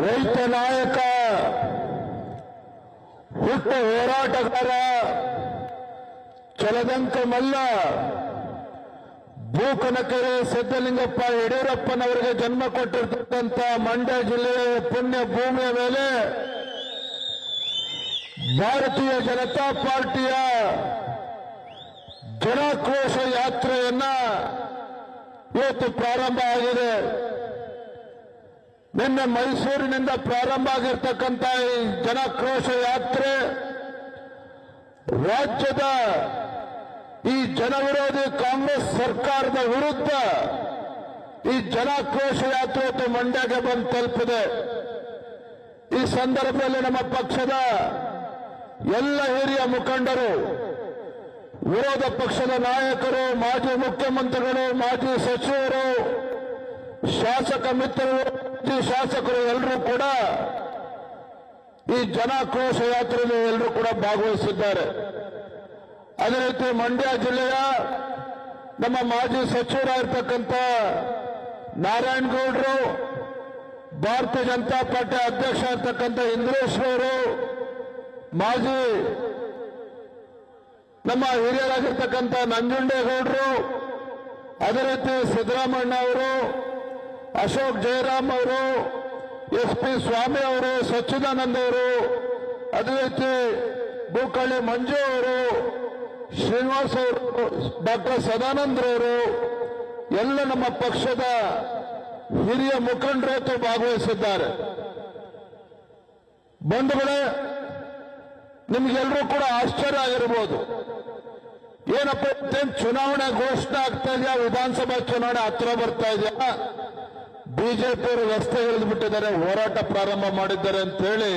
ರೈತ ನಾಯಕ, ಹುಟ್ಟ ಹೋರಾಟಗಾರ ಚಲದಂಕ ಮಲ್ಲ ಬೂಕನಕೆರೆ ಸಿದ್ದಲಿಂಗಪ್ಪ ಯಡಿಯೂರಪ್ಪನವರಿಗೆ ಜನ್ಮ ಕೊಟ್ಟಿರ್ತಕ್ಕಂಥ ಮಂಡ್ಯ ಜಿಲ್ಲೆಯ ಪುಣ್ಯ ಭೂಮಿಯ ಮೇಲೆ ಭಾರತೀಯ ಜನತಾ ಪಾರ್ಟಿಯ ಜನಾಕ್ರೋಶ ಇವತ್ತು ಪ್ರಾರಂಭ ಆಗಿದೆ. ನಿನ್ನೆ ಮೈಸೂರಿನಿಂದ ಪ್ರಾರಂಭ ಆಗಿರ್ತಕ್ಕಂಥ ಈ ಜನಾಕ್ರೋಶ ಯಾತ್ರೆ ರಾಜ್ಯದ ಈ ಜನವಿರೋಧಿ ಕಾಂಗ್ರೆಸ್ ಸರ್ಕಾರದ ವಿರುದ್ಧ ಈ ಜನಾಕ್ರೋಶ ಯಾತ್ರೆ ಇವತ್ತು ಮಂಡ್ಯಗೆ ಬಂದು ತಲುಪಿದೆ. ಈ ಸಂದರ್ಭದಲ್ಲಿ ನಮ್ಮ ಪಕ್ಷದ ಎಲ್ಲ ಹಿರಿಯ ಮುಖಂಡರು ವಿರೋಧ ಪಕ್ಷದ ನಾಯಕರು, ಮಾಜಿ ಮುಖ್ಯಮಂತ್ರಿಗಳು, ಮಾಜಿ ಸಚಿವರು, ಶಾಸಕ ಮಿತ್ರರು ಶಾಸಕರು ಎಲ್ಲರೂ ಕೂಡ ಈ ಜನಾಕ್ರೋಶ ಯಾತ್ರೆಯಲ್ಲಿ ಎಲ್ಲರೂ ಕೂಡ ಭಾಗವಹಿಸಿದ್ದಾರೆ. ಅದೇ ರೀತಿ ಮಂಡ್ಯ ಜಿಲ್ಲೆಯ ನಮ್ಮ ಮಾಜಿ ಸಚಿವರಾಗಿರ್ತಕ್ಕಂಥ ನಾರಾಯಣಗೌಡರು ಭಾರತೀಯ ಜನತಾ ಪಾರ್ಟಿ ಅಧ್ಯಕ್ಷ ಇರ್ತಕ್ಕಂಥ ಇಂದ್ರೇಶ್ವರು ಮಾಜಿ ನಮ್ಮ ಹಿರಿಯರಾಗಿರ್ತಕ್ಕಂಥ ನಂಜುಂಡೇಗೌಡರು ಅದೇ ರೀತಿ ಸಿದ್ದರಾಮಣ್ಣ ಅವರು, ಅಶೋಕ್ ಜಯರಾಮ್ ಅವರು ಎಸ್ ಪಿ ಸ್ವಾಮಿ ಅವರು, ಸಚ್ಚಿದಾನಂದ ಅವರು ಅದೇ ರೀತಿ ಬೂಕಳ್ಳಿ ಮಂಜು ಅವರು, ಶ್ರೀನಿವಾಸ್ ಅವರು, ಡಾಕ್ಟರ್ ಸದಾನಂದ್ರವರು ಎಲ್ಲ ನಮ್ಮ ಪಕ್ಷದ ಹಿರಿಯ ಮುಖಂಡರು ಭಾಗವಹಿಸಿದ್ದಾರೆ. ಬಂಧುಗಳೇ ನಿಮ್ಗೆಲ್ಲರೂ ಕೂಡ ಆಶ್ಚರ್ಯ ಆಗಿರ್ಬೋದು. ಏನಪ್ಪ ಇತ್ತೇನು ಚುನಾವಣೆ ಘೋಷಣೆ ಆಗ್ತಾ ಇದೆಯಾ? ವಿಧಾನಸಭಾ ಚುನಾವಣೆ ಹತ್ರ ಬರ್ತಾ ಇದೆಯಾ? ಬಿಜೆಪಿಯವರು ರಸ್ತೆ ಬಿಟ್ಟಿದ್ದಾರೆ, ಹೋರಾಟ ಪ್ರಾರಂಭ ಮಾಡಿದ್ದಾರೆ ಅಂತ ಹೇಳಿ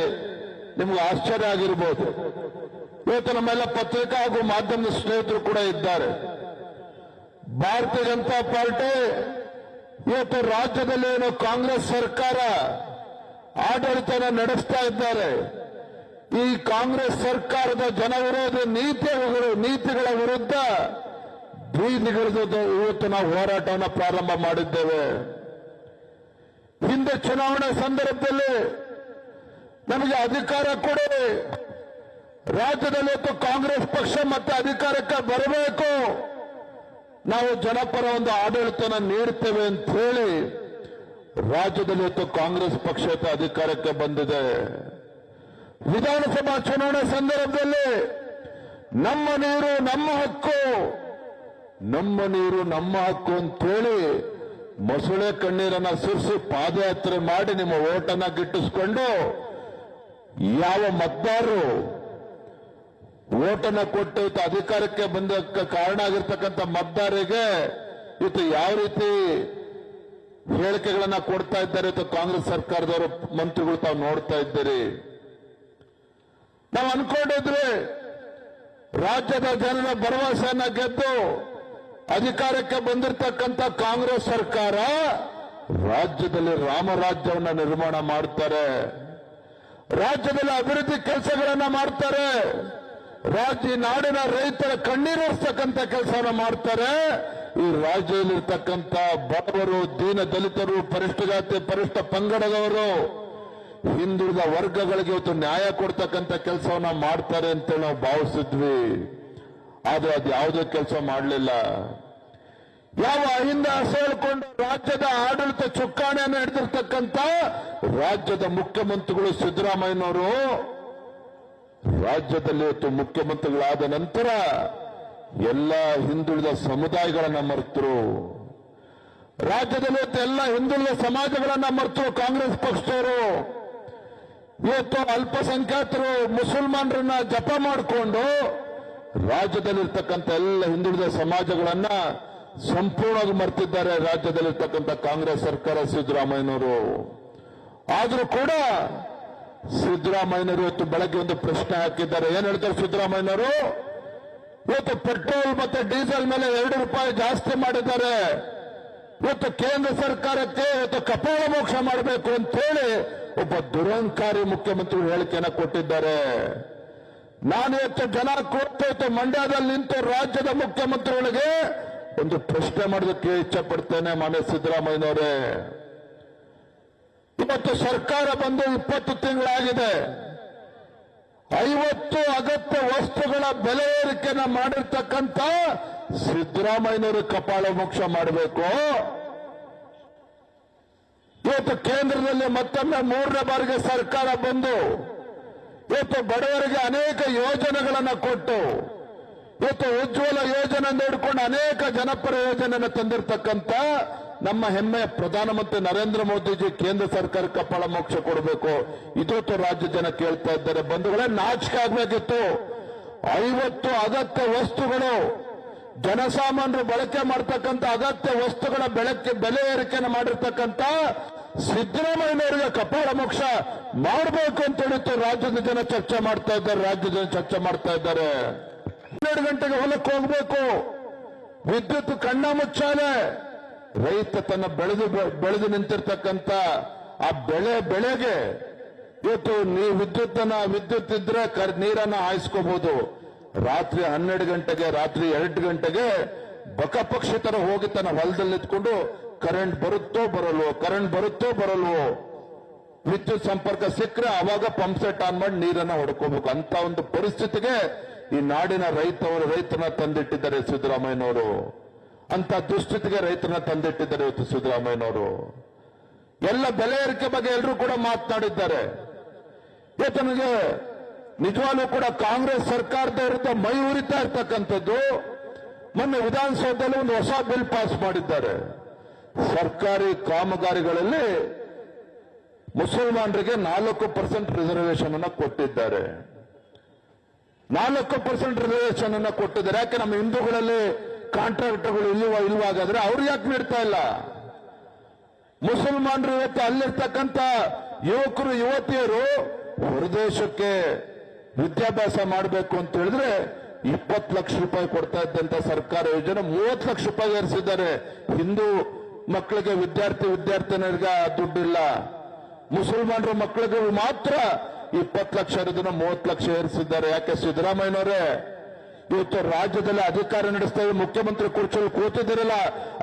ನಿಮ್ಗೆ ಆಶ್ಚರ್ಯ ಆಗಿರ್ಬೋದು. ಇವತ್ತು ನಮ್ಮೆಲ್ಲ ಪತ್ರಿಕಾ ಹಾಗೂ ಮಾಧ್ಯಮದ ಸ್ನೇಹಿತರು ಕೂಡ ಇದ್ದಾರೆ. ಭಾರತೀಯ ಜನತಾ ಪಾರ್ಟಿ ಇವತ್ತು ರಾಜ್ಯದಲ್ಲಿ ಏನು ಕಾಂಗ್ರೆಸ್ ಸರ್ಕಾರ ಆಡಳಿತನ ನಡೆಸ್ತಾ ಇದ್ದಾರೆ. ಈ ಕಾಂಗ್ರೆಸ್ ಸರ್ಕಾರದ ಜನವಿರೋಧಿ ನೀತಿಗಳು, ನೀತಿಗಳ ವಿರುದ್ಧ ಬೀದಿಗಿಳಿದು ಇವತ್ತು ನಾವು ಹೋರಾಟವನ್ನು ಪ್ರಾರಂಭ ಮಾಡಿದ್ದೇವೆ. ಹಿಂದೆ ಚುನಾವಣೆ ಸಂದರ್ಭದಲ್ಲಿ ನಮಗೆ ಅಧಿಕಾರ ಕೊಡಿ. ರಾಜ್ಯದಲ್ಲಿ ಕಾಂಗ್ರೆಸ್ ಪಕ್ಷ, ಮತ್ತೆ ಅಧಿಕಾರಕ್ಕೆ ಬರಬೇಕು. ನಾವು ಜನಪರ ಒಂದು ಆಡಳಿತನ ನೀಡುತ್ತೇವೆ ಅಂತ ಹೇಳಿ ರಾಜ್ಯದಲ್ಲಿ ಕಾಂಗ್ರೆಸ್ ಪಕ್ಷ ಅಧಿಕಾರಕ್ಕೆ ಬಂದಿದೆ. ವಿಧಾನಸಭಾ ಚುನಾವಣೆ ಸಂದರ್ಭದಲ್ಲಿ ನಮ್ಮ ನೀರು ನಮ್ಮ ಹಕ್ಕು. ನಮ್ಮ ನೀರು ನಮ್ಮ ಹಕ್ಕು ಅಂತೇಳಿ ಮೊಸಳೆ ಕಣ್ಣೀರನ್ನ ಸುರಿಸಿ ಪಾದಯಾತ್ರೆ ಮಾಡಿ ನಿಮ್ಮ ಓಟನ್ನ ಗಿಟ್ಟಿಸ್ಕೊಂಡು ಯಾವ ಮತದಾರರು ಓಟನ್ನ ಕೊಟ್ಟು ಇತ್ತು ಅಧಿಕಾರಕ್ಕೆ ಬಂದಕ್ಕೆ ಕಾರಣ ಆಗಿರ್ತಕ್ಕಂಥ ಮತದಾರರಿಗೆ ಇತ್ತು ಯಾವ ರೀತಿ ಹೇಳಿಕೆಗಳನ್ನ ಕೊಡ್ತಾ ಇದ್ದಾರೆ ಇವತ್ತು ಕಾಂಗ್ರೆಸ್ ಸರ್ಕಾರದವರು ಮಂತ್ರಿಗಳು ತಾವು ನೋಡ್ತಾ ಇದ್ದೀರಿ. ನಾವು ಅನ್ಕೊಂಡಿದ್ವಿ ರಾಜ್ಯದ ಜನರ ಭರವಸೆಯನ್ನ ಗೆದ್ದು ಅಧಿಕಾರಕ್ಕೆ ಬಂದಿರತಕ್ಕಂತ ಕಾಂಗ್ರೆಸ್ ಸರ್ಕಾರ ರಾಜ್ಯದಲ್ಲಿ ರಾಮರಾಜ್ಯವನ್ನ ನಿರ್ಮಾಣ ಮಾಡ್ತಾರೆ. ರಾಜ್ಯದಲ್ಲಿ ಅಭಿವೃದ್ಧಿ ಕೆಲಸಗಳನ್ನ ಮಾಡ್ತಾರೆ. ರಾಜ್ಯ ನಾಡಿನ ರೈತರ ಕಣ್ಣೀರಿಸ್ತಕ್ಕಂಥ ಕೆಲಸವನ್ನ ಮಾಡ್ತಾರೆ. ಈ ರಾಜ್ಯದಲ್ಲಿರ್ತಕ್ಕಂಥ ಬಡವರು, ದೀನ ದಲಿತರು ಪರಿಷ್ಠ ಜಾತಿ ಪರಿಷ್ಠ ಪಂಗಡದವರು ಹಿಂದುಳಿದ ವರ್ಗಗಳಿಗೆ ಇವತ್ತು ನ್ಯಾಯ ಕೊಡ್ತಕ್ಕಂಥ ಕೆಲಸವನ್ನ ಮಾಡ್ತಾರೆ ಅಂತ ನಾವು ಭಾವಿಸಿದ್ವಿ. ಆದ್ರೆ ಅದು ಯಾವುದೇ ಕೆಲಸ ಮಾಡಲಿಲ್ಲ. ಯಾವ ಅಹಿಂದ ಹೇಳ್ಕೊಂಡು ರಾಜ್ಯದ ಆಡಳಿತ ಚುಕ್ಕಾಣೆಯನ್ನು ಹಿಡಿದಿರ್ತಕ್ಕಂಥ ರಾಜ್ಯದ ಮುಖ್ಯಮಂತ್ರಿಗಳು ಸಿದ್ದರಾಮಯ್ಯನವರು ರಾಜ್ಯದಲ್ಲಿ ಇವತ್ತು ಮುಖ್ಯಮಂತ್ರಿಗಳಾದ ನಂತರ ಎಲ್ಲ ಹಿಂದುಳಿದ ಸಮುದಾಯಗಳನ್ನ ಮರೆತರು. ರಾಜ್ಯದಲ್ಲಿ ಇವತ್ತು ಎಲ್ಲ ಹಿಂದುಳಿದ ಸಮಾಜಗಳನ್ನ ಮರೆತರು ಕಾಂಗ್ರೆಸ್ ಪಕ್ಷದವರು. ಇವತ್ತು ಅಲ್ಪಸಂಖ್ಯಾತರು ಮುಸಲ್ಮಾನರನ್ನ ಜಪ ಮಾಡಿಕೊಂಡು ರಾಜ್ಯದಲ್ಲಿರ್ತಕ್ಕಂಥ ಎಲ್ಲ ಹಿಂದುಳಿದ ಸಮಾಜಗಳನ್ನ ಸಂಪೂರ್ಣವಾಗಿ ಮರ್ತಿದ್ದಾರೆ ರಾಜ್ಯದಲ್ಲಿರ್ತಕ್ಕಂಥ ಕಾಂಗ್ರೆಸ್ ಸರ್ಕಾರ ಸಿದ್ದರಾಮಯ್ಯನವರು. ಆದರೂ ಕೂಡ ಸಿದ್ದರಾಮಯ್ಯನವರು ಇವತ್ತು ಬೆಳಗ್ಗೆ ಒಂದು ಪ್ರಶ್ನೆ ಹಾಕಿದ್ದಾರೆ. ಏನ್ ಹೇಳ್ತಾರೆ ಸಿದ್ದರಾಮಯ್ಯನವರು? ಇವತ್ತು ಪೆಟ್ರೋಲ್ ಮತ್ತೆ ಡೀಸೆಲ್ ಮೇಲೆ ಎರಡು ರೂಪಾಯಿ ಜಾಸ್ತಿ ಮಾಡಿದ್ದಾರೆ. ಇವತ್ತು ಕೇಂದ್ರ ಸರ್ಕಾರಕ್ಕೆ ಇವತ್ತು ಕಪಾಳ ಮೋಕ್ಷ ಮಾಡಬೇಕು ಅಂತ ಹೇಳಿ ಒಬ್ಬ ದುರಂಕಾರಿ ಮುಖ್ಯಮಂತ್ರಿ ಹೇಳಿಕೆಯನ್ನು ಕೊಟ್ಟಿದ್ದಾರೆ. ನಾನು ಇವತ್ತು ಜನ ಕೊಟ್ಟು ಮಂಡ್ಯದಲ್ಲಿ ನಿಂತು ರಾಜ್ಯದ ಮುಖ್ಯಮಂತ್ರಿಗಳಿಗೆ ಒಂದು ಪ್ರಶ್ನೆ ಮಾಡೋದಕ್ಕೆ ಇಚ್ಛೆ ಪಡ್ತೇನೆ ಮಾನ್ಯ ಸಿದ್ದರಾಮಯ್ಯನವರೇ. ಇವತ್ತು ಸರ್ಕಾರ ಬಂದು ಇಪ್ಪತ್ತು ತಿಂಗಳಾಗಿದೆ. ಐವತ್ತು ಅಗತ್ಯ ವಸ್ತುಗಳ ಬೆಲೆ ಏರಿಕೆನ ಮಾಡಿರ್ತಕ್ಕಂಥ ಸಿದ್ದರಾಮಯ್ಯನವರು ಕಪಾಳ ಮೋಕ್ಷ ಮಾಡಬೇಕು. ಇವತ್ತು ಕೇಂದ್ರದಲ್ಲಿ ಮತ್ತೊಮ್ಮೆ ಮೂರನೇ ಬಾರಿಗೆ ಸರ್ಕಾರ ಬಂದು, ಇವತ್ತು ಬಡವರಿಗೆ ಅನೇಕ ಯೋಜನೆಗಳನ್ನು ಕೊಟ್ಟು, ಇವತ್ತು ಉಜ್ವಲ ಯೋಜನೆ ನೋಡಿಕೊಂಡು ಅನೇಕ ಜನಪರ ಯೋಜನೆಯನ್ನು ತಂದಿರತಕ್ಕಂತ ನಮ್ಮ ಹೆಮ್ಮೆಯ ಪ್ರಧಾನಮಂತ್ರಿ ನರೇಂದ್ರ ಮೋದಿಜಿ ಕೇಂದ್ರ ಸರ್ಕಾರ ಕಪಾಳ ಮೋಕ್ಷ ಕೊಡಬೇಕು. ಇದೊತ್ತು ರಾಜ್ಯ ಜನ ಕೇಳ್ತಾ ಇದ್ದಾರೆ. ಬಂಧುಗಳೇ, ನಾಚಿಕೆ ಆಗಬೇಕಿತ್ತು. ಐವತ್ತು ಅಗತ್ಯ ವಸ್ತುಗಳು ಜನಸಾಮಾನ್ಯರು ಬಳಕೆ ಮಾಡತಕ್ಕಂತ ಅಗತ್ಯ ವಸ್ತುಗಳ ಬೆಳಕೆ, ಬೆಲೆ ಏರಿಕೆಯನ್ನು ಮಾಡಿರ್ತಕ್ಕಂಥ ಸಿದ್ದರಾಮಯ್ಯನವರಿಗೆ ಕಪಾಳ ಮೋಕ್ಷ ಮಾಡಬೇಕು ಅಂತ ಹೇಳಿತ್ತು ರಾಜ್ಯದ ಜನ ಚರ್ಚೆ ಮಾಡ್ತಾ ಇದ್ದಾರೆ, ರಾಜ್ಯದ ಜನ ಚರ್ಚೆ ಮಾಡ್ತಾ ಇದ್ದಾರೆ. ಹನ್ನೆರಡು ಗಂಟೆಗೆ ಹೊಲಕ್ಕೆ ಹೋಗ್ಬೇಕು. ವಿದ್ಯುತ್ ಕಣ್ಣ ಮುಚ್ಚಾಲೆ. ರೈತ ತನ್ನ ಬೆಳೆದು ಬೆಳೆದು ನಿಂತಿರ್ತಕ್ಕಂಥ ಆ ಬೆಳೆ ಬೆಳೆಗೆ ಇವತ್ತು ನೀವು ವಿದ್ಯುತ್ ವಿದ್ಯುತ್ ಇದ್ರೆ ನೀರನ್ನ ಹಾಯಿಸ್ಕೋಬಹುದು ರಾತ್ರಿ ಹನ್ನೆರಡು ಗಂಟೆಗೆ, ರಾತ್ರಿ ಎರಡು ಗಂಟೆಗೆ ಬಕಪಕ್ಷಿ ತರ ಹೋಗಿ ತನ್ನ ಹೊಲದಲ್ಲಿ ನಿಂತ್ಕೊಂಡು, ಕರೆಂಟ್ ಬರುತ್ತೋ ಬರಲ್ವೋ? ಕರೆಂಟ್ ಬರುತ್ತೋ ಬರಲ್ವೋ? ವಿದ್ಯುತ್ ಸಂಪರ್ಕ ಸಿಕ್ಕರೆ ಅವಾಗ ಪಂಪ್ ಸೆಟ್ ಆನ್ ಮಾಡಿ ನೀರನ್ನ ಹೊಡ್ಕೋಬೇಕು. ಅಂತ ಒಂದು ಪರಿಸ್ಥಿತಿಗೆ ಈ ನಾಡಿನ ರೈತವರು ರೈತನ ತಂದಿಟ್ಟಿದ್ದಾರೆ ಸಿದ್ದರಾಮಯ್ಯನವರು. ಅಂತ ದುಸ್ಥಿತಿಗೆ ರೈತನ ತಂದಿಟ್ಟಿದ್ದಾರೆ ಇವತ್ತು ಸಿದ್ದರಾಮಯ್ಯನವರು. ಎಲ್ಲ ಬೆಲೆ ಏರಿಕೆ ಬಗ್ಗೆ ಎಲ್ಲರೂ ಕೂಡ ಮಾತನಾಡಿದ್ದಾರೆ. ನನಗೆ ನಿಜವಾಗ್ಲೂ ಕೂಡ ಕಾಂಗ್ರೆಸ್ ಸರ್ಕಾರದ ವಿರುದ್ಧ ಮೈ ಉರಿತಾ ಇರ್ತಕ್ಕಂಥದ್ದು ಮೊನ್ನೆ ವಿಧಾನಸೌಧದಲ್ಲಿ ಒಂದು ಹೊಸ ಬಿಲ್ ಪಾಸ್ ಮಾಡಿದ್ದಾರೆ. ಸರ್ಕಾರಿ ಕಾಮಗಾರಿಗಳಲ್ಲಿ ಮುಸಲ್ಮಾನರಿಗೆ ನಾಲ್ಕು ಪರ್ಸೆಂಟ್ ರಿಸರ್ವೇಶನ್ ಅನ್ನು ಕೊಟ್ಟಿದ್ದಾರೆ. ನಾಲ್ಕು ಪರ್ಸೆಂಟ್ ರಿಸರ್ವೇಶನ್ ಅನ್ನು ಕೊಟ್ಟಿದ್ದಾರೆ. ಯಾಕೆ ನಮ್ಮ ಹಿಂದೂಗಳಲ್ಲಿ ಕಾಂಟ್ರಾಕ್ಟರ್ಗಳು ಇಲ್ವಾ, ಇಲ್ವಾಗಾದ್ರೆ ಅವ್ರು ಯಾಕೆ ನೀಡ್ತಾ ಇಲ್ಲ? ಮುಸಲ್ಮಾನರು ಇವತ್ತು ಅಲ್ಲಿರ್ತಕ್ಕಂಥ ಯುವಕರು, ಯುವತಿಯರು ಹೊರದೇಶಕ್ಕೆ ವಿದ್ಯಾಭ್ಯಾಸ ಮಾಡಬೇಕು ಅಂತ ಹೇಳಿದ್ರೆ ಇಪ್ಪತ್ತು ಲಕ್ಷ ರೂಪಾಯಿ ಕೊಡ್ತಾ ಇದ್ದಂತ ಸರ್ಕಾರ ಯೋಜನೆ ಮೂವತ್ತು ಲಕ್ಷ ರೂಪಾಯಿ ಏರಿಸಿದ್ದಾರೆ. ಹಿಂದೂ ಮಕ್ಕಳಿಗೆ ವಿದ್ಯಾರ್ಥಿ ವಿದ್ಯಾರ್ಥಿನಿಯರಿಗೆ ದುಡ್ಡಿಲ್ಲ. ಮುಸಲ್ಮಾನರ ಮಕ್ಕಳಿಗೆ ಮಾತ್ರ ಇಪ್ಪತ್ತು ಲಕ್ಷ ಇರೋದನ್ನ ಮೂವತ್ತು ಲಕ್ಷ ಏರಿಸಿದ್ದಾರೆ. ಯಾಕೆ ಸಿದ್ದರಾಮಯ್ಯನವರೇ? ಇವತ್ತು ರಾಜ್ಯದಲ್ಲಿ ಅಧಿಕಾರ ನಡೆಸ್ತಾ ಇದ್ದಾರೆ ಮುಖ್ಯಮಂತ್ರಿ ಕುರ್ಚಲ್ಲಿ ಕೂತಿದ್ದೀರಲ್ಲ,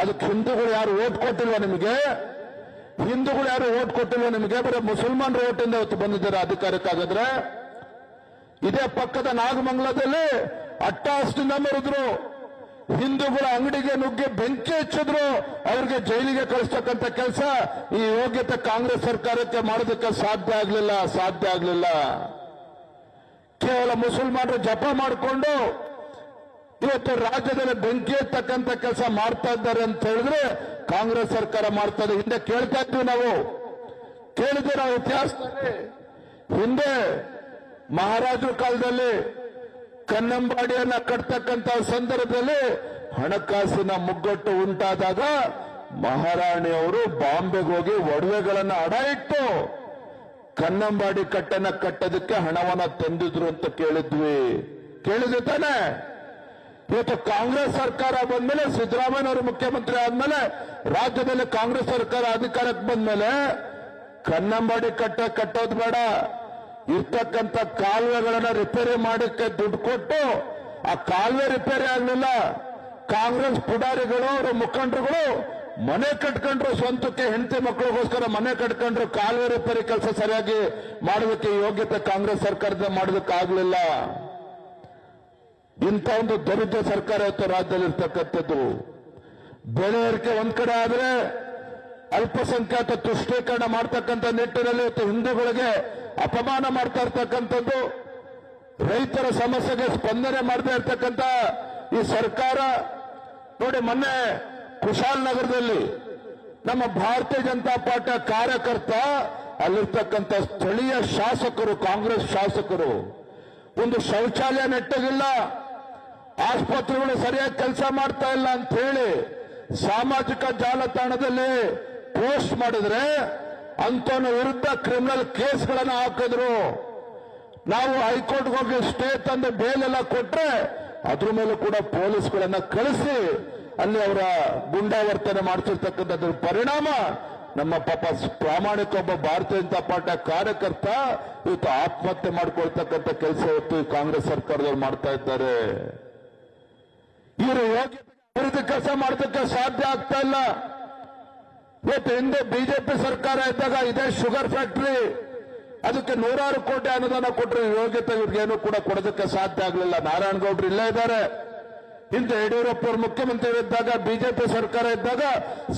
ಅದಕ್ಕೆ ಹಿಂದೂಗಳು ಯಾರು ಓಟ್ ಕೊಟ್ಟಿಲ್ವಾ ನಿಮಗೆ? ಹಿಂದೂಗಳು ಯಾರು ಓಟ್ ಕೊಟ್ಟಿಲ್ವಾ ನಿಮಗೆ? ಬರೀ ಮುಸಲ್ಮಾನರ ಓಟಿಂದ ಇವತ್ತು ಬಂದಿದ್ದಾರೆ ಅಧಿಕಾರಕ್ಕಾಗದ್ರೆ? ಇದೇ ಪಕ್ಕದ ನಾಗಮಂಗಲದಲ್ಲಿ ಅಟ್ಟಾಸ್ಟಿಂದ ಮರಿದ್ರು ಹಿಂದೂಗಳ ಅಂಗಡಿಗೆ ನುಗ್ಗಿ ಬೆಂಕಿ ಹಚ್ಚಿದ್ರು. ಅವ್ರಿಗೆ ಜೈಲಿಗೆ ಕಳಿಸ್ತಕ್ಕಂಥ ಕೆಲಸ ಈ ಯೋಗ್ಯತೆ ಕಾಂಗ್ರೆಸ್ ಸರ್ಕಾರಕ್ಕೆ ಮಾಡೋದಕ್ಕೆ ಸಾಧ್ಯ ಆಗ್ಲಿಲ್ಲ ಸಾಧ್ಯ ಆಗ್ಲಿಲ್ಲ. ಕೇವಲ ಮುಸಲ್ಮಾನರು ಜಪ ಮಾಡಿಕೊಂಡು ಇವತ್ತು ರಾಜ್ಯದಲ್ಲಿ ಬೆಂಕಿ ಎತ್ತಕ್ಕಂಥ ಕೆಲಸ ಮಾಡ್ತಾ ಇದ್ದಾರೆ ಅಂತ ಹೇಳಿದ್ರೆ ಕಾಂಗ್ರೆಸ್ ಸರ್ಕಾರ ಮಾಡ್ತಾ ಹಿಂದೆ ಕೇಳ್ತಾ ಇದ್ವಿ ನಾವು. ಕೇಳಿದ್ರೆ ನಾವು ಇತಿಹಾಸದಲ್ಲಿ ಹಿಂದೆ ಮಹಾರಾಜರ ಕಾಲದಲ್ಲಿ ಕನ್ನಂಬಾಡಿಯನ್ನ ಕಟ್ತಕ್ಕಂತ ಸಂದರ್ಭದಲ್ಲಿ ಹಣಕಾಸಿನ ಮುಗ್ಗಟ್ಟು ಉಂಟಾದಾಗ ಮಹಾರಾಣಿಯವರು ಬಾಂಬೆಗೆ ಹೋಗಿ ಒಡವೆಗಳನ್ನ ಅಡ ಇಟ್ಟು ಕನ್ನಂಬಾಡಿ ಕಟ್ಟನ ಕಟ್ಟೋದಕ್ಕೆ ಹಣವನ್ನ ತಂದಿದ್ರು ಅಂತ ಕೇಳಿದ್ವಿ. ಕೇಳಿದ್ವಿ ತಾನೆ? ಇವತ್ತು ಕಾಂಗ್ರೆಸ್ ಸರ್ಕಾರ ಬಂದ್ಮೇಲೆ ಸಿದ್ದರಾಮಯ್ಯನವರು ಮುಖ್ಯಮಂತ್ರಿ ಆದ್ಮೇಲೆ ರಾಜ್ಯದಲ್ಲಿ ಕಾಂಗ್ರೆಸ್ ಸರ್ಕಾರ ಅಧಿಕಾರಕ್ಕೆ ಬಂದ್ಮೇಲೆ ಕನ್ನಂಬಾಡಿ ಕಟ್ಟ ಕಟ್ಟೋದು ಬೇಡ. ಇರ್ತಕ್ಕಂಥ ಕಾಲುವೆಗಳನ್ನ ರಿಪೇರಿ ಮಾಡಕ್ಕೆ ದುಡ್ಡು ಕೊಟ್ಟು ಆ ಕಾಲುವೆ ರಿಪೇರಿ ಆಗಲಿಲ್ಲ. ಕಾಂಗ್ರೆಸ್ ಪುಡಾರಿಗಳು ಅವರ ಮುಖಂಡರುಗಳು ಮನೆ ಕಟ್ಕೊಂಡ್ರು ಸ್ವಂತಕ್ಕೆ ಹೆಂಡತಿ ಮಕ್ಕಳಿಗೋಸ್ಕರ ಮನೆ ಕಟ್ಕೊಂಡ್ರು ಕಾಲುವೆ ರಿಪೇರಿ ಕೆಲಸ ಸರಿಯಾಗಿ ಮಾಡೋದಕ್ಕೆ ಯೋಗ್ಯತೆ ಕಾಂಗ್ರೆಸ್ ಸರ್ಕಾರದ ಮಾಡೋದಕ್ಕೆ ಆಗ್ಲಿಲ್ಲ ಇಂಥ ಒಂದು ದರಿದ್ರ ಸರ್ಕಾರ ಇವತ್ತು ರಾಜ್ಯದಲ್ಲಿ ಇರ್ತಕ್ಕಂಥದ್ದು ಬೆಳೆ ಏರಿಕೆ ಒಂದ್ ಕಡೆ ಆದ್ರೆ ಅಲ್ಪಸಂಖ್ಯಾತ ತುಷ್ಟೀಕರಣ ಮಾಡ್ತಕ್ಕಂಥ ನಿಟ್ಟಿನಲ್ಲಿ ಇವತ್ತು ಹಿಂದೂಗಳಿಗೆ ಅಪಮಾನ ಮಾಡ್ತಾ ಇರ್ತಕ್ಕಂಥದ್ದು, ರೈತರ ಸಮಸ್ಯೆಗೆ ಸ್ಪಂದನೆ ಮಾಡದೇ ಇರ್ತಕ್ಕಂಥ ಈ ಸರ್ಕಾರ, ನೋಡಿ ಮೊನ್ನೆ ಕುಶಾಲನಗರದಲ್ಲಿ ನಮ್ಮ ಭಾರತೀಯ ಜನತಾ ಪಾರ್ಟಿ ಕಾರ್ಯಕರ್ತ, ಅಲ್ಲಿರ್ತಕ್ಕಂಥ ಸ್ಥಳೀಯ ಶಾಸಕರು, ಕಾಂಗ್ರೆಸ್ ಶಾಸಕರು, ಒಂದು ಶೌಚಾಲಯ ನೆಟ್ಟಗಿಲ್ಲ, ಆಸ್ಪತ್ರೆಗಳು ಸರಿಯಾಗಿ ಕೆಲಸ ಮಾಡ್ತಾ ಇಲ್ಲ ಅಂತ ಹೇಳಿ ಸಾಮಾಜಿಕ ಜಾಲತಾಣದಲ್ಲಿ ಪೋಸ್ಟ್ ಮಾಡಿದ್ರೆ ಅಂತವನ ವಿರುದ್ಧ ಕ್ರಿಮಿನಲ್ ಕೇಸ್ಗಳನ್ನ ಹಾಕಿದ್ರು. ನಾವು ಹೈಕೋರ್ಟ್ಗೆ ಹೋಗಿ ಸ್ಟೇ ತಂದು ಬೇಲೆಲ್ಲ ಕೊಟ್ರೆ ಅದ್ರ ಮೇಲೂ ಕೂಡ ಪೊಲೀಸ್ಗಳನ್ನ ಕಳಿಸಿ ಅಲ್ಲಿ ಅವರ ಗುಂಡಾವರ್ತನೆ ಮಾಡ್ತಿರ್ತಕ್ಕಂಥದ್ರ ಪರಿಣಾಮ. ನಮ್ಮ ಪಾಪ ಪ್ರಾಮಾಣಿಕ ಒಬ್ಬ ಭಾರತೀಯ ಜನತಾ ಪಾರ್ಟಿಯ ಕಾರ್ಯಕರ್ತ ಇವತ್ತು ಆತ್ಮಹತ್ಯೆ ಮಾಡ್ಕೊಳ್ತಕ್ಕಂಥ ಕೆಲಸ ಇವತ್ತು ಈ ಕಾಂಗ್ರೆಸ್ ಸರ್ಕಾರದವ್ರು ಮಾಡ್ತಾ ಇದ್ದಾರೆ. ಇವರು ಯೋಗ್ಯತೆ ಅಭಿವೃದ್ಧಿ ಕೆಲಸ ಮಾಡೋದಕ್ಕೆ ಸಾಧ್ಯ ಆಗ್ತಾ ಇಲ್ಲ. ಇವತ್ತು ಹಿಂದೆ ಬಿಜೆಪಿ ಸರ್ಕಾರ ಇದ್ದಾಗ ಇದೇ ಶುಗರ್ ಫ್ಯಾಕ್ಟರಿ. ಅದಕ್ಕೆ ನೂರಾರು ಕೋಟಿ ಅನುದಾನ ಕೊಟ್ಟರು ಯೋಗ್ಯತೆ ಇವ್ರಿಗೇನು ಕೂಡ ಕೊಡೋದಕ್ಕೆ ಸಾಧ್ಯ ಆಗಲಿಲ್ಲ. ನಾರಾಯಣಗೌಡರು ಇಲ್ಲೇ ಇದ್ದಾರೆ. ಹಿಂದೆ ಯಡಿಯೂರಪ್ಪ ಅವರು ಮುಖ್ಯಮಂತ್ರಿ ಇದ್ದಾಗ, ಬಿಜೆಪಿ ಸರ್ಕಾರ ಇದ್ದಾಗ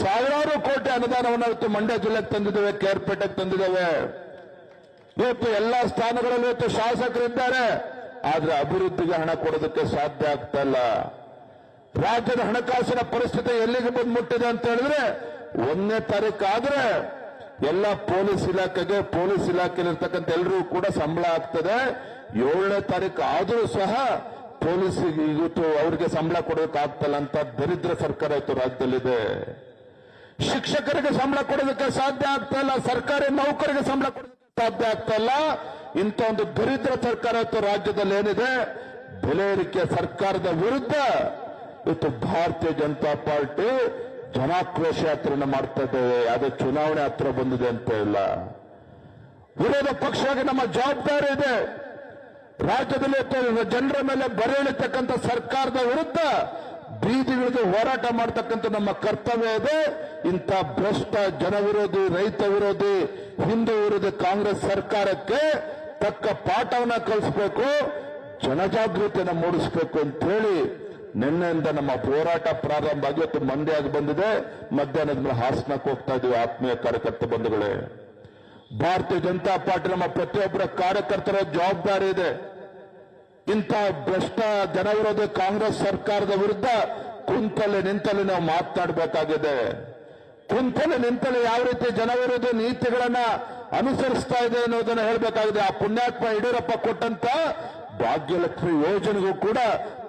ಸಾವಿರಾರು ಕೋಟಿ ಅನುದಾನವನ್ನು ಇವತ್ತು ಮಂಡ್ಯ ಜಿಲ್ಲೆಗೆ ತಂದಿದ್ದೇವೆ, ಕೇರ್ಪೇಟೆಗೆ ತಂದಿದ್ದೇವೆ. ಇವತ್ತು ಎಲ್ಲಾ ಸ್ಥಾನಗಳಲ್ಲಿ ಇವತ್ತು ಶಾಸಕರಿದ್ದಾರೆ. ಆದ್ರೆ ಅಭಿವೃದ್ಧಿಗೆ ಹಣ ಕೊಡೋದಕ್ಕೆ ಸಾಧ್ಯ ಆಗ್ತಾ ರಾಜ್ಯದ ಹಣಕಾಸಿನ ಪರಿಸ್ಥಿತಿ ಎಲ್ಲಿಗೆ ಬಂದು ಮುಟ್ಟಿದೆ ಅಂತ ಹೇಳಿದ್ರೆ ಒಂದನೇ ತಾರೀಕು ಆದ್ರೆ ಎಲ್ಲ ಪೊಲೀಸ್ ಇಲಾಖೆಗೆ, ಪೊಲೀಸ್ ಇಲಾಖೆಯಲ್ಲಿರ್ತಕ್ಕಂಥ ಎಲ್ಲರೂ ಕೂಡ ಸಂಬಳ ಆಗ್ತದೆ. ಏಳನೇ ತಾರೀಕು ಆದರೂ ಸಹ ಪೊಲೀಸ್ ಇವತ್ತು ಅವರಿಗೆ ಸಂಬಳ ಕೊಡೋದಕ್ಕಾಗ್ತಲ್ಲ ಅಂತ ದರಿದ್ರ ಸರ್ಕಾರ ಇವತ್ತು ರಾಜ್ಯದಲ್ಲಿದೆ. ಶಿಕ್ಷಕರಿಗೆ ಸಂಬಳ ಕೊಡೋದಕ್ಕೆ ಸಾಧ್ಯ ಆಗ್ತಾ ಇಲ್ಲ ಸರ್ಕಾರಿ ನೌಕರಿಗೆ ಸಂಬಳ ಕೊಡೋದಕ್ಕೆ ಸಾಧ್ಯ ಆಗ್ತಾ ಇಲ್ಲ ಇಂಥ ಒಂದು ದರಿದ್ರ ಸರ್ಕಾರ ಇತ್ತು ರಾಜ್ಯದಲ್ಲಿ ಏನಿದೆ? ಬೆಲೆ ಸರ್ಕಾರದ ವಿರುದ್ಧ ಇವತ್ತು ಭಾರತೀಯ ಜನತಾ ಪಾರ್ಟಿ. ಜನಾಕ್ರೋಶ ಯಾತ್ರೆಯನ್ನು ಮಾಡ್ತಾ ಇದ್ದೇವೆ ಚುನಾವಣೆ ಹತ್ರ ಬಂದಿದೆ ಅಂತ ಇಲ್ಲ. ವಿರೋಧ ಪಕ್ಷವಾಗಿ ನಮ್ಮ ಜವಾಬ್ದಾರಿ ಇದೆ. ರಾಜ್ಯದಲ್ಲಿ ಜನರ ಮೇಲೆ ಬರೆ ಸರ್ಕಾರದ ವಿರುದ್ಧ ಬೀದಿಗಳಿಗೆ ಹೋರಾಟ ಮಾಡ್ತಕ್ಕಂಥ ನಮ್ಮ ಕರ್ತವ್ಯ ಇದೆ. ಇಂಥ ಭ್ರಷ್ಟ ಜನವಿರೋಧಿ, ರೈತ ವಿರೋಧಿ, ಹಿಂದೂ ವಿರೋಧಿ ಕಾಂಗ್ರೆಸ್ ಸರ್ಕಾರಕ್ಕೆ ತಕ್ಕ ಪಾಠವನ್ನ ಕಲಿಸಬೇಕು, ಜನಜಾಗೃತಿಯನ್ನು ಮೂಡಿಸಬೇಕು ಅಂತ ಹೇಳಿ ನಿನ್ನೆಯಿಂದ ನಮ್ಮ ಹೋರಾಟ ಪ್ರಾರಂಭ ಆಗಿ ಇವತ್ತು ಮಂಡ್ಯ ಆಗಿ ಬಂದಿದೆ. ಮಧ್ಯಾಹ್ನದ ಮೇಲೆ ಹಾಸನಕ್ಕೆ ಹೋಗ್ತಾ ಇದೀವಿ ಆತ್ಮೀಯ ಕಾರ್ಯಕರ್ತ ಬಂಧುಗಳೇ. ಭಾರತೀಯ ಜನತಾ ಪಾರ್ಟಿ ನಮ್ಮ ಪ್ರತಿಯೊಬ್ಬರ ಕಾರ್ಯಕರ್ತರ ಜವಾಬ್ದಾರಿ ಇದೆ. ಇಂಥ ಭ್ರಷ್ಟ ಜನವಿರೋಧಿ ಕಾಂಗ್ರೆಸ್ ಸರ್ಕಾರದ ವಿರುದ್ಧ ಕುಂತಲೆ ನಿಂತಲ್ಲಿ ನಾವು ಮಾತನಾಡಬೇಕಾಗಿದೆ ಕುಂತಲೆ ನಿಂತಲ್ಲಿ ಯಾವ ರೀತಿ ಜನವಿರೋಧಿ ನೀತಿಗಳನ್ನ ಅನುಸರಿಸ್ತಾ ಇದೆ ಅನ್ನೋದನ್ನ ಹೇಳಬೇಕಾಗಿದೆ. ಆ ಪುಣ್ಯಾತ್ಮ ಯಡಿಯೂರಪ್ಪ ಕೊಟ್ಟಂತ ಭಾಗ್ಯಲಕ್ಷ್ಮಿ ಯೋಜನೆಗೂ ಕೂಡ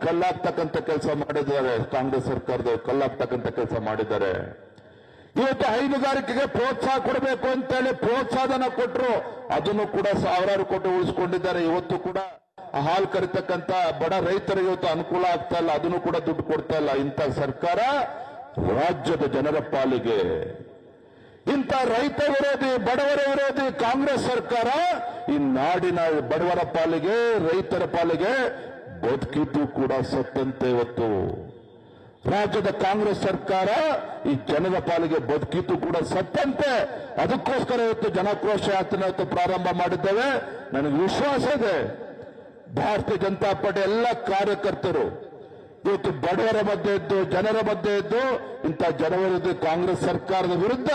ಕಲ್ಲಾಗ್ತಕ್ಕಂಥ ಕೆಲಸ ಮಾಡಿದ್ದಾರೆ ಕಾಂಗ್ರೆಸ್ ಸರ್ಕಾರದವರು, ಕಲ್ಲಾಗ್ತಕ್ಕಂಥ ಕೆಲಸ ಮಾಡಿದ್ದಾರೆ. ಇವತ್ತು ಹೈನುಗಾರಿಕೆಗೆ ಪ್ರೋತ್ಸಾಹ ಕೊಡಬೇಕು ಅಂತೇಳಿ ಪ್ರೋತ್ಸಾಹನ ಕೊಟ್ಟರು ಅದನ್ನು ಕೂಡ ಸಾವಿರಾರು ಕೋಟಿ ಉಳಿಸ್ಕೊಂಡಿದ್ದಾರೆ. ಇವತ್ತು ಕೂಡ ಹಾಲು ಕರಿತಕ್ಕಂತ ಬಡ ರೈತರಿಗೆ ಇವತ್ತು ಅನುಕೂಲ ಆಗ್ತಾ ಇಲ್ಲ, ಅದನ್ನು ಕೂಡ ದುಡ್ಡು ಕೊಡ್ತಾ ಇಲ್ಲ. ಇಂಥ ಸರ್ಕಾರ ರಾಜ್ಯದ ಜನರ ಪಾಲಿಗೆ. ಇಂಥ ರೈತ ವಿರೋಧಿ, ಬಡವರ ವಿರೋಧಿ ಕಾಂಗ್ರೆಸ್ ಸರ್ಕಾರ ಈ ನಾಡಿನ ಬಡವರ ಪಾಲಿಗೆ, ರೈತರ ಪಾಲಿಗೆ ಬದುಕಿದ್ದು ಕೂಡ ಸತ್ತಂತೆ ಇವತ್ತು. ರಾಜ್ಯದ ಕಾಂಗ್ರೆಸ್ ಸರ್ಕಾರ ಈ ಜನರ ಪಾಲಿಗೆ ಬದುಕಿದ್ದು ಕೂಡ ಸತ್ತಂತೆ. ಅದಕ್ಕೋಸ್ಕರ ಇವತ್ತು ಜನಕ್ರೋಶ ಯಾತ್ರೆ ಇವತ್ತು ಪ್ರಾರಂಭ ಮಾಡಿದ್ದೇವೆ. ನನಗೆ ವಿಶ್ವಾಸ ಇದೆ. ಭಾರತೀಯ ಜನತಾ ಪಾರ್ಟಿ ಎಲ್ಲ ಕಾರ್ಯಕರ್ತರು ಇವತ್ತು ಬಡವರ ಮಧ್ಯೆ ಇದ್ದು, ಜನರ ಮಧ್ಯೆ ಇದ್ದು, ಇಂಥ ಜನವಿರೋಧಿ ಕಾಂಗ್ರೆಸ್ ಸರ್ಕಾರದ ವಿರುದ್ಧ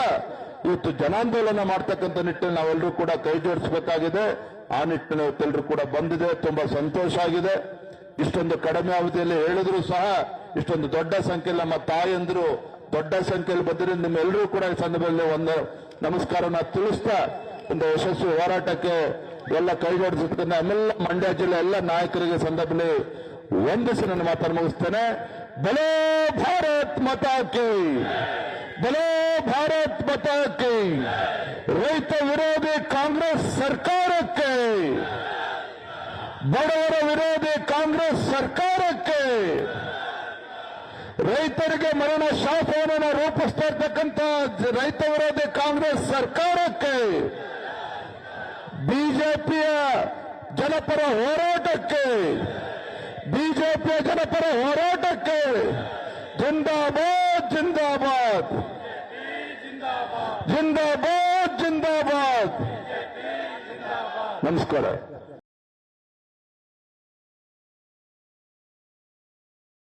ಇವತ್ತು ಜನಾಂದೋಲನ ಮಾಡ್ತಕ್ಕಂಥ ನಿಟ್ಟಿನಲ್ಲಿ ನಾವೆಲ್ಲರೂ ಕೂಡ ಕೈ ಜೋಡಿಸಬೇಕಾಗಿದೆ. ಆ ನಿಟ್ಟಿನಲ್ಲಿ ಇವತ್ತೆಲ್ಲರೂ ಕೂಡ ಬಂದಿದೆ. ತುಂಬಾ ಸಂತೋಷ ಆಗಿದೆ. ಇಷ್ಟೊಂದು ಕಡಿಮೆ ಅವಧಿಯಲ್ಲಿ ಹೇಳಿದ್ರು ಸಹ ಇಷ್ಟೊಂದು ದೊಡ್ಡ ಸಂಖ್ಯೆಯಲ್ಲಿ ನಮ್ಮ ತಾಯಂದ್ರು ದೊಡ್ಡ ಸಂಖ್ಯೆಯಲ್ಲಿ ಬಂದಿರೋ ನಿಮ್ಮೆಲ್ಲರೂ ಕೂಡ ಈ ಸಂದರ್ಭದಲ್ಲಿ ಒಂದು ನಮಸ್ಕಾರನ ತಿಳಿಸ್ತಾ, ಒಂದು ಯಶಸ್ವಿ ಹೋರಾಟಕ್ಕೆ ಎಲ್ಲ ಕೈ ಆಮೇಲೆ ಮಂಡ್ಯ ಜಿಲ್ಲೆ ಎಲ್ಲ ನಾಯಕರಿಗೆ ಸಂದರ್ಭದಲ್ಲಿ ವಂದಿಸಿ ನನ್ನ ಮಾತನ್ನು ಮುಗಿಸ್ತೇನೆ. ಬಲೋ ಭಾರತ್ ಮತ ಕಿ. ಬಲೋ ಭಾರತ್ ಮತ ಕಿ. ರೈತ ವಿರೋಧಿ ಕಾಂಗ್ರೆಸ್ ಸರ್ಕಾರಕ್ಕೆ. ಬಡವರ ವಿರೋಧಿ ಕಾಂಗ್ರೆಸ್ ಸರ್ಕಾರಕ್ಕೆ. ರೈತರಿಗೆ ಮರಣ ಶಾಸನವನ್ನು ರೂಪಿಸ್ತಾ ಇರ್ತಕ್ಕಂಥ ರೈತ ವಿರೋಧಿ ಕಾಂಗ್ರೆಸ್ ಸರ್ಕಾರಕ್ಕೆ. ಬಿಜೆಪಿಯ ಜನಪರ ಹೋರಾಟಕ್ಕೆ. ಬಿಜೆಪಿಯ ಜನಪರ ಹೋರಾಟಕ್ಕೆ ಜಿಂದಾಬಾದ್ ಜಿಂದಾಬಾದ್ ಜಿಂದಾಬಾದ್ ಜಿಂದಾಬಾದ್ ನಮಸ್ಕಾರ